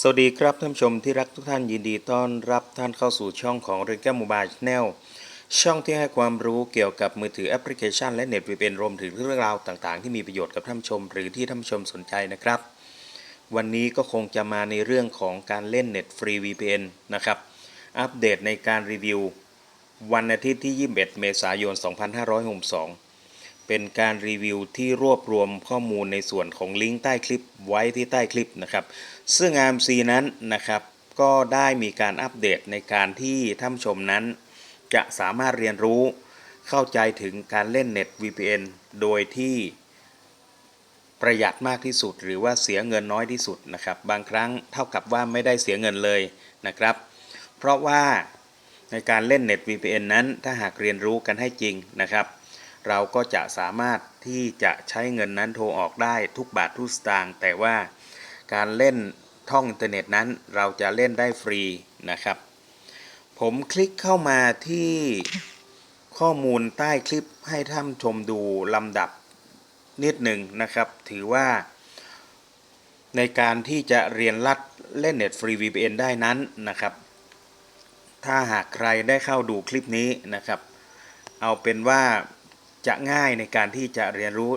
สวัสดีครับท่านผู้ชมที่รักทุกท่านยินดีต้อนรับท่านเข้าสู่ช่องของเรนแก้มูบายชแนลช่องที่ให้ความรู้เกี่ยวกับมือถือแอปพลิเคชัน และเน็ต VPN รวมถึงเรื่องราวต่างๆ ที่มีประโยชน์กับท่านชม หรือที่ท่านชมสนใจนะครับ วันนี้ก็คงจะมาในเรื่องของการเล่นเน็ตฟรี VPN นะครับ อัปเดตในการรีวิว วันอาทิตย์ที่ 21 เมษายน 2562 เป็นการรีวิวที่รวบรวมข้อมูลในส่วนของลิงก์ใต้คลิปไว้ที่ใต้คลิปนะครับซึ่ง AMC นั้นนะครับก็ได้มีการอัปเดตในการที่ท่านชมนั้น จะสามารถเรียนรู้เข้าใจถึงการเล่นเน็ต VPN โดยที่ประหยัดมากที่สุด หรือว่าเสียเงินน้อยที่สุดนะครับ บางครั้งเท่ากับว่าไม่ได้เสียเงินเลยนะครับ เพราะว่าในการเล่นเน็ต VPN นั้นถ้าหากเรียนรู้กันให้จริงนะครับ เราก็จะสามารถที่จะใช้เงินนั้นโทรออกได้ทุกบาททุกสตางค์แต่ว่าการเล่นท่องอินเทอร์เน็ตนั้นเราจะเล่นได้ฟรีนะครับ ผมคลิกเข้ามาที่ข้อมูลใต้คลิปให้ท่านชมดูลำดับนิดหนึ่งนะครับ ถือว่า ในการที่จะเรียนรัดเล่นเน็ตฟรี VPN ได้นั้นนะครับ ถ้าหากใครได้เข้าดูคลิปนี้นะครับ เอาเป็นว่า จะง่ายในการที่จะเรียนรู้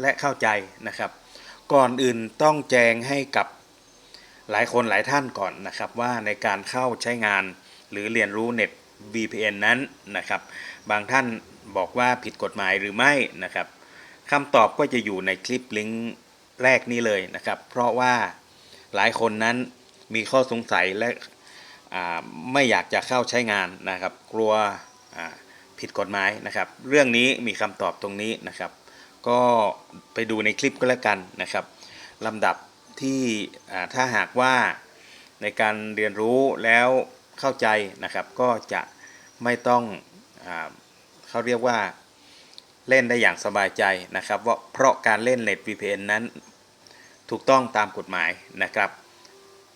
และเข้าใจนะครับ ก่อนอื่นต้องแจ้งให้กับหลายคนหลายท่านก่อนนะครับ ว่าในการเข้าใช้งานหรือเรียนรู้เน็ต VPN นั้นนะครับ บางท่านบอกว่าผิดกฎหมายหรือไม่นะครับคำตอบก็จะอยู่ในคลิปลิงก์แรกนี้เลยนะครับ เพราะว่าหลายคนนั้นมีข้อสงสัยและไม่อยากจะเข้าใช้งานนะครับ กลัวอ่า ผิดกฎหมายนะครับ เรื่องนี้มีคำตอบตรงนี้นะครับ ก็ไปดูในคลิปก็แล้วกันนะครับลำดับที่ถ้าหากว่าในการเรียนรู้แล้วเข้าใจนะครับ ก็จะไม่ต้องอเขาเรียกว่าเล่นได้อย่างสบายใจนะครับว่าเพราะการเล่นเน็ต VPN นั้นถูกต้องตามกฎหมายนะครับ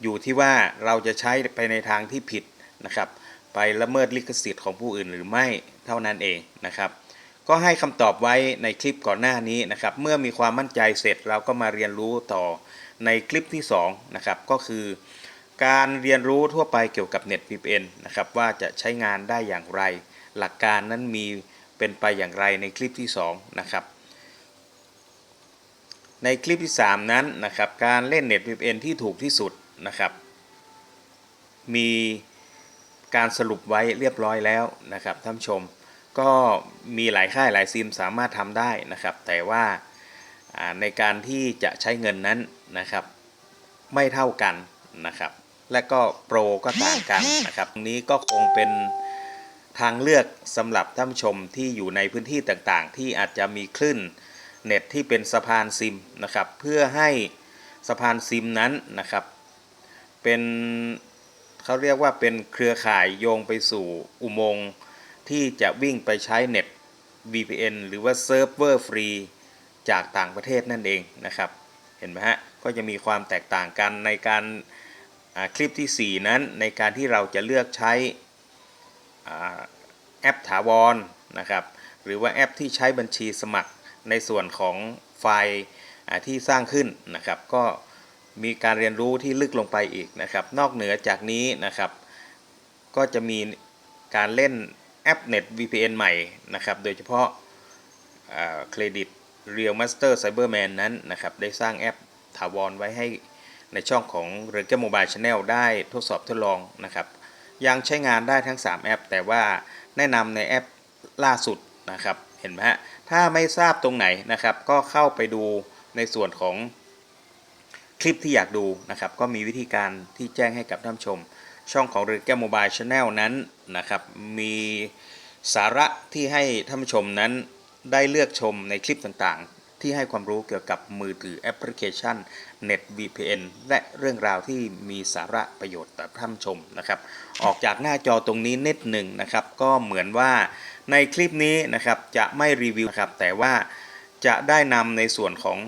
อยู่ที่ว่าเราจะใช้ไปในทางที่ผิดนะครับ ไปละเมิดลิขสิทธิ์ของผู้อื่นหรือไม่ ท่านั้นเองนะครับ ก็ให้คำตอบไว้ในคลิปก่อนหน้านี้นะครับ เมื่อมีความมั่นใจเสร็จเราก็มาเรียนรู้ต่อในคลิปที่2นะครับก็คือการเรียนรู้ทั่วไปเกี่ยวกับ Net VPN นะครับว่าจะใช้งานได้อย่างไร หลักการนั้นมีเป็นไปอย่างไรในคลิปที่2นะครับในคลิปที่ 3 นั้นนะครับการเล่น Net VPN ที่ถูกที่สุดนะครับมีการสรุปไว้เรียบร้อยแล้วนะครับท่านผู้ชม ก็มีหลายค่ายหลายซิมสามารถทำได้นะครับ แต่ว่าในการที่จะใช้เงินนั้นนะครับ ไม่เท่ากันนะครับ และก็โปรก็ต่างกันนะครับนี้ก็คงเป็นทางเลือกสำหรับท่านชมที่อยู่ในพื้นที่ต่างๆ ที่อาจจะมีคลื่นเน็ตที่เป็นสะพานซิมนะครับ เพื่อให้สะพานซิมนั้นนะครับ เป็นเขาเรียกว่าเป็นเครือข่ายโยงไปสู่อุโมงค์ ที่จะวิ่งไปใช้เน็ต VPN หรือว่าเซิร์ฟเวอร์ฟรีจากต่างประเทศนั่นเองนะครับ เห็นไหมฮะ ก็จะมีความแตกต่างกันในการคลิปทีสี่4 นั้นในการที่เราจะเลือกใช้อแอปถาวรนะครับ หรือว่าแอปที่ใช้บัญชีสมัครในส่วนของไฟล์ที่สร้างขึ้นนะครับ ก็มีการเรียนรู้ที่ลึกลงไปอีกนะครับ นอกเหนือจากนี้นะครับ ก็จะมีการเล่น แอป Net VPN ใหม่นะครับ โดยเฉพาะเครดิต Real Master Cyberman นั้นนะครับ ได้สร้างแอปถาวรไว้ให้ในช่องของ r e g a Mobile Channel ได้ทดสอบทดลองนะครับ ยังใช้งานได้ทั้ง 3 แอป แต่ว่าแนะนำในแอปล่าสุดนะครับ เห็นไหมฮะ ถ้าไม่ทราบตรงไหนนะครับ ก็เข้าไปดูในส่วนของคลิปที่อยากดูนะครับ ก็มีวิธีการที่แจ้งให้กับท่านชม ช่องของ r e g a Mobile Channel นั้นนะครับมีสาระที่ให้ท่านผู้ชมนั้นได้เลือกชมในคลิปต่างๆ ที่ให้ความรู้เกี่ยวกับมือถือแอปพลิเคชัน Net VPN และเรื่องราวที่มีสาระประโยชน์ต่อท่านผู้ชมนะครับ ออกจากหน้าจอตรงนี้นิดหนึ่งนะครับ ก็เหมือนว่าในคลิปนี้นะครับจะไม่รีวิวนะครับแต่ว่าจะได้นำในส่วนของ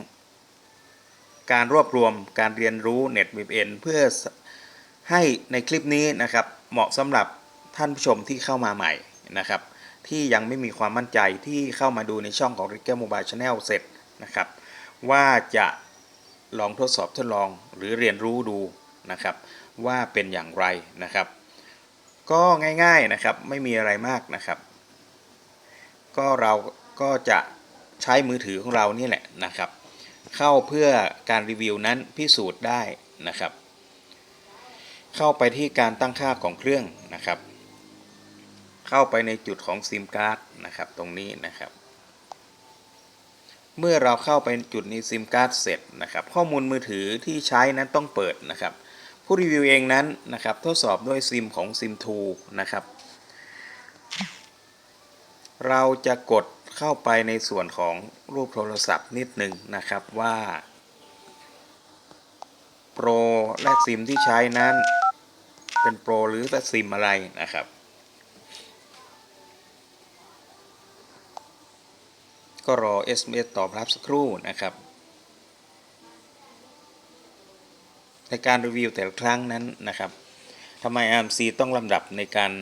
การรวบรวมการเรียนรู้ Net VPN เพื่อ ให้ในคลิปนี้นะครับเหมาะสำหรับท่านผู้ชมที่เข้ามาใหม่นะครับ ที่ยังไม่มีความมั่นใจที่เข้ามาดูในช่องของ r i g e r Mobile Channel เสร็จนะครับ ว่าจะลองทดสอบทดลองหรือเรียนรู้ดูนะครับ ว่าเป็นอย่างไรนะครับ ก็ง่ายๆนะครับไม่มีอะไรมากนะครับ ก็เราก็จะใช้มือถือของเรานี่แหละนะครับ เข้าเพื่อการรีวิวนั้นพิสูจน์ได้นะครับ เข้าไปที่การตั้งค่าของเครื่องนะครับ เข้าไปในจุดของซิมการ์ดนะครับ ตรงนี้นะครับ เมื่อเราเข้าไปจุดนี้ซิมการ์ดเสร็จนะครับ ข้อมูลมือถือที่ใช้นั้นต้องเปิดนะครับ ผู้รีวิวเองนั้นนะครับ ทดสอบด้วยซิมของซิม2นะครับ เราจะกดเข้าไปในส่วนของรูปโทรศัพท์นิดหนึ่งนะครับว่าโปรและซิมที่ใช้นั้น เป็นโปรหรือซิมอะไรนะครับ ก็รอ SMS ตอบรับสักครู่นะครับ ในการรีวิวแต่ละครั้งนั้นนะครับทำไม AMC ต้องลำดับในการ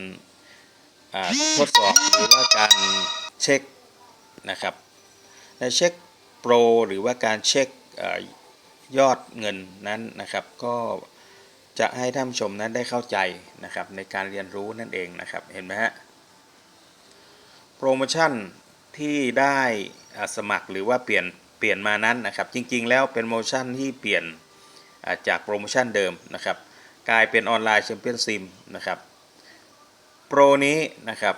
ทดสอบหรือว่าการเช็คนะครับ ในเช็คโปรหรือว่าการเช็คอยอดเงินนั้นนะครับ ก็ จะให้ท่านผู้ชมนั้นได้เข้าใจนะครับในการเรียนรู้นั่นเองนะครับเห็นไหมฮะโปรโมชั่นที่ได้สมัครหรือว่าเปลี่ยนเปลี่ยนมานั้นนะครับ จริง ๆ แล้วเป็นโปรโมชั่นที่เปลี่ยนจากโปรโมชั่นเดิมนะครับ กลายเป็นออนไลน์แชมเปี้ยนซิมนะครับโปรนี้นะครับ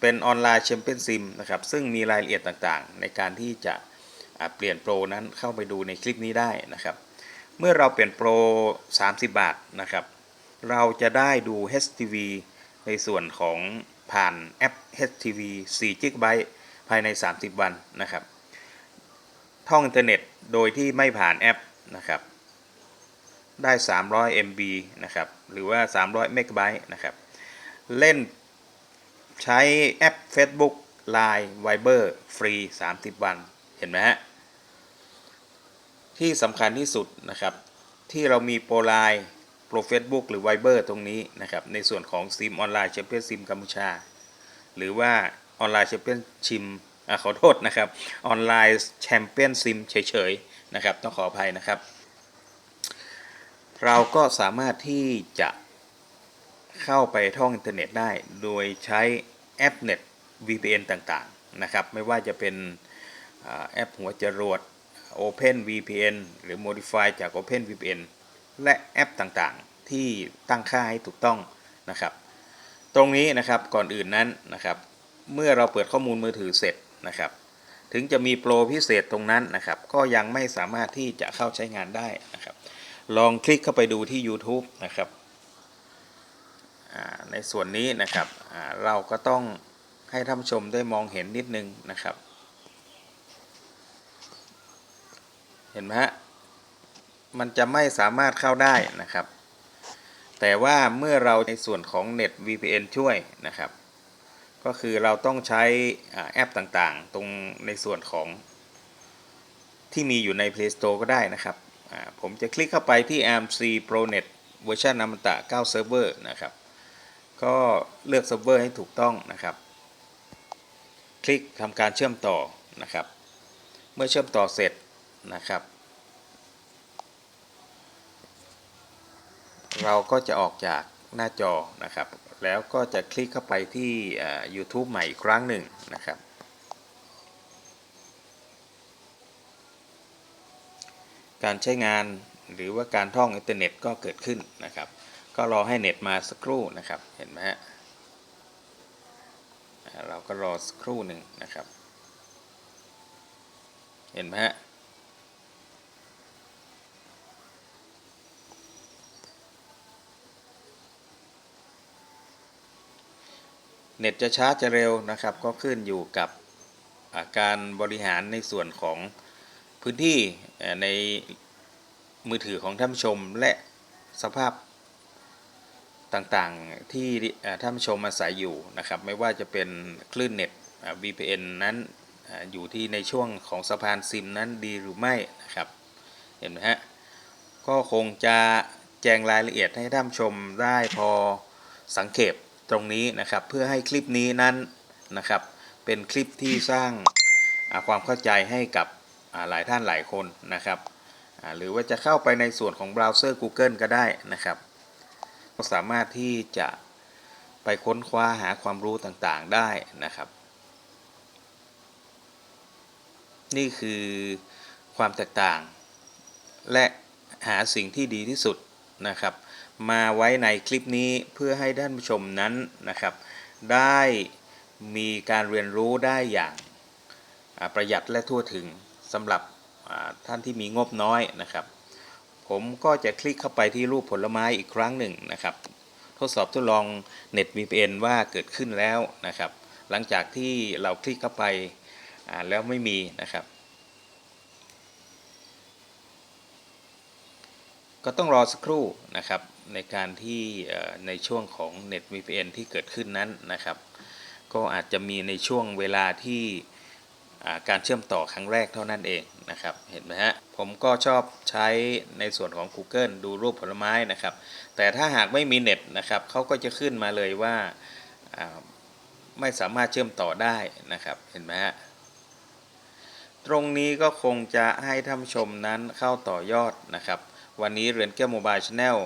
เป็นออนไลน์แชมเปี้ยนซิมนะครับซึ่งมีรายละเอียดต่างๆ ในการที่จะเปลี่ยนโปรนั้นเข้าไปดูในคลิปนี้ได้นะครับ เมื่อเราเปลี่ยนโปร 30 บาทนะครับ เราจะได้ดู HTV ในส่วนของผ่านแอป HTV 4 g b ภายใน 30 วันนะครับ ท่องอินเทอร์เน็ตโดยที่ไม่ผ่านแอปนะครับ ได้ 300 MB นะครับ หรือว่า 300เมกะไบต์นะครับ เล่นใช้แอป Facebook Line Viber ฟรี 30 วัน เห็นไหมฮะ ที่สำคัญที่สุดนะครับ ที่เรามีโปรไลน์โปร Facebook หรือ Viber ตรงนี้นะครับ ในส่วนของซิมออนไลน์แชมเปี้ยนซิมกัมพูชา หรือว่าออนไลน์แชมเปี้ยนชิมอขอโทษนะครับ ออนไลน์แชมเปี้ยนซิมเฉยๆนะครับ ต้องขออภัยนะครับ เราก็สามารถที่จะเข้าไปท่องอินเทอร์เน็ตได้ โดยใช้แอปเน็ต VPN ต่างๆนะครับ ไม่ว่าจะเป็นแอปหัวจรวด Open VPN หรือ Modify จาก Open VPN และแอปต่างๆ ที่ตั้งค่าให้ถูกต้องนะครับ ตรงนี้นะครับก่อนอื่นนั้นนะครับ เมื่อเราเปิดข้อมูลมือถือเสร็จนะครับ ถึงจะมีโปรพิเศษตรงนั้นนะครับ ก็ยังไม่สามารถที่จะเข้าใช้งานได้นะครับ ลองคลิกเข้าไปดูที่ YouTube นะครับในส่วนนี้นะครับเราก็ต้องให้ท่านผู้ชมได้มองเห็นนิดนึงนะครับ เห็นไหมฮะ มันจะไม่สามารถเข้าได้นะครับ แต่ว่าเมื่อเราในส่วนของ Net VPN ช่วยนะครับ ก็คือเราต้องใช้แอปต่างๆ ตรงในส่วนของที่มีอยู่ใน Play Store ก็ได้นะครับ ผมจะคลิกเข้าไปที่ AMC ProNet เวอร์ชันอมตะ9 Server นะครับ ก็เลือกเซิร์ฟเวอร์ให้ถูกต้องนะครับ คลิกทำการเชื่อมต่อนะครับ เมื่อเชื่อมต่อเสร็จ นะครับ เราก็จะออกจากหน้าจอนะครับ แล้วก็จะคลิกเข้าไปที่ YouTube ใหม่อีกครั้งหนึ่งนะครับ การใช้งานหรือว่าการท่องอินเทอร์เน็ตก็เกิดขึ้นนะครับ ก็รอให้เน็ตมาสักครู่นะครับ เห็นไหมฮะเราก็รอสักครู่หนึ่งนะครับ เห็นไหมฮะ เน็ตจะช้าจะเร็วนะครับ ก็ขึ้นอยู่กับาการบริหารในส่วนของพื้นที่ในมือถือของท่านผู้ชมและสภาพต่างๆที่ท่านผู้ชมอาศัยอยู่นะครับ ไม่ว่าจะเป็นคลื่นเน็ต VPN นั้นอยู่ที่ในช่วงของสะพานซิมนั้นดีหรือไม่นะครับ เห็นไหมฮะ ก็คงจะแจงรายละเอียดให้ท่านชมได้พอสังเกต ตรงนี้นะครับ เพื่อให้คลิปนี้นั้นนะครับ เป็นคลิปที่สร้างความเข้าใจให้กับหลายท่านหลายคนนะครับหรือว่าจะเข้าไปในส่วนของเบราว์เซอร์ Google ก็ได้นะครับก็สามารถที่จะไปค้นคว้าหาความรู้ต่างๆได้นะครับ นี่คือความแตกต่าง และหาสิ่งที่ดีที่สุดนะครับ มาไว้ในคลิปนี้เพื่อให้ท่านผู้ชมนั้นนะครับ ได้มีการเรียนรู้ได้อย่างประหยัดและทั่วถึงสำหรับท่านที่มีงบน้อยนะครับ ผมก็จะคลิกเข้าไปที่รูปผลไม้อีกครั้งหนึ่งนะครับ ทดสอบทดลอง Net VPN ว่าเกิดขึ้นแล้วนะครับ หลังจากที่เราคลิกเข้าไปแล้วไม่มีนะครับ ก็ต้องรอสักครู่นะครับ ในการที่ในช่วงของ Net VPN ที่เกิดขึ้นนั้นนะครับ ก็อาจจะมีในช่วงเวลาที่การเชื่อมต่อครั้งแรกเท่านั้นเองนะครับ เห็นไหมฮะ ผมก็ชอบใช้ในส่วนของ Google ดูรูปผลไม้นะครับ แต่ถ้าหากไม่มีเน็ตนะครับเขาก็จะขึ้นมาเลยว่าไม่สามารถเชื่อมต่อได้นะครับ เห็นไหมฮะ ตรงนี้ก็คงจะให้ท่านชมนั้นเข้าต่อยอดนะครับ วันนี้เรือนแก้วโมบายชาแนล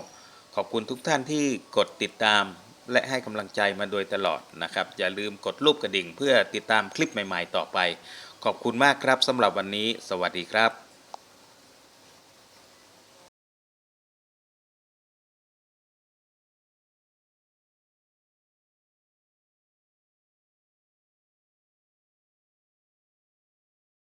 ขอบคุณทุกท่านที่กดติดตามและให้กำลังใจมาโดยตลอดนะครับ อย่าลืมกดรูปกระดิ่งเพื่อติดตามคลิปใหม่ ๆ ต่อไป ขอบคุณมากครับสำหรับวันนี้ สวัสดีครับ